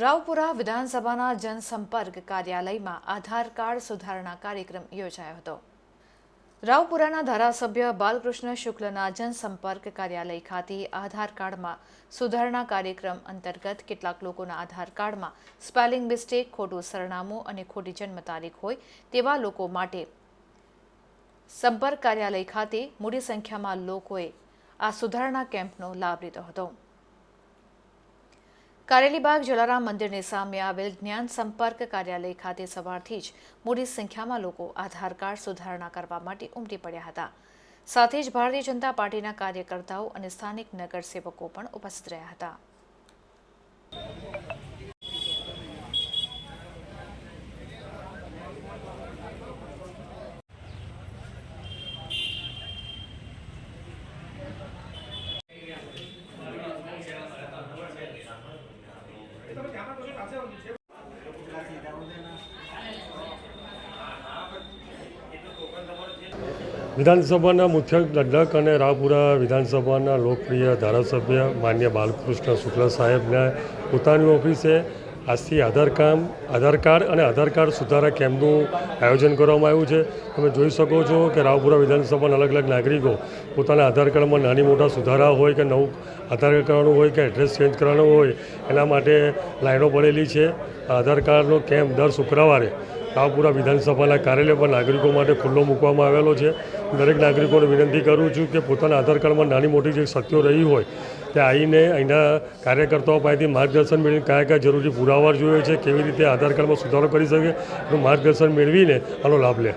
રાવપુરા વિધાનસભાના જનસંપર્ક કાર્યાલયમાં આધાર કાર્ડ સુધારણા કાર્યક્રમ યોજાયો હતો. રાવપુરાના ધારાસભ્ય બાલકૃષ્ણ શુક્લના જનસંપર્ક કાર્યાલય ખાતે આધાર કાર્ડમાં સુધારણા કાર્યક્રમ અંતર્ગત કેટલાક લોકોના આધાર કાર્ડમાં સ્પેલિંગ મિસ્ટેક, ખોટું સરનામું અને ખોટી જન્મ તારીખ હોય તેવા લોકો માટે સંપર્ક કાર્યાલય ખાતે મોટી સંખ્યામાં લોકોએ આ સુધારણા કેમ્પનો લાભ લીધો હતો. કારેલીબાગ જલારામ મંદિરની સામે આવેલ જ્ઞાન સંપર્ક કાર્યાલય ખાતે સવારથી જ મોટી સંખ્યામાં લોકો આધાર કાર્ડ સુધારણા કરવા માટે ઉમટી પડ્યા હતા. સાથે જ ભારતીય જનતા પાર્ટીના કાર્યકર્તાઓ અને સ્થાનિક નગરસેવકો પણ ઉપસ્થિત રહ્યા હતા. વિધાનસભાના મુખ્ય દંડક અને રાવપુરા વિધાનસભાના લોકપ્રિય ધારાસભ્ય માન્ય બાલકૃષ્ણ શુક્લા સાહેબને પોતાની ઓફિસે આજથી આધાર કામ, આધાર કાર્ડ અને આધાર કાર્ડ સુધારા કેમ્પનું આયોજન કરવામાં આવ્યું છે. તમે જોઈ શકો છો કે રાવપુરા વિધાનસભાના અલગ અલગ નાગરિકો પોતાના આધાર કાર્ડમાં નાની મોટા સુધારા હોય કે નવું આધાર કાર્ડ કરવાનું હોય કે એડ્રેસ ચેન્જ કરવાનું હોય, એના માટે લાઈનો પડેલી છે. આધાર કાર્ડનો કેમ્પ દર શુક્રવારે રાવપુરા વિધાનસભાના કાર્યાલય પર નાગરિકો માટે ખુલ્લો મૂકવામાં આવેલો છે. દરેક નાગરિકોને વિનંતી કરું છું કે પોતાના આધાર કાર્ડમાં નાની મોટી જે શક્તિઓ રહી હોય, તે આવીને અહીંના કાર્યકર્તાઓ પાસેથી માર્ગદર્શન મેળવીને કયા કયા જરૂરી પુરાવા જોઈએ છે, કેવી રીતે આધાર કાર્ડમાં સુધારો કરી શકે, એનું માર્ગદર્શન મેળવીને આનો લાભ લે.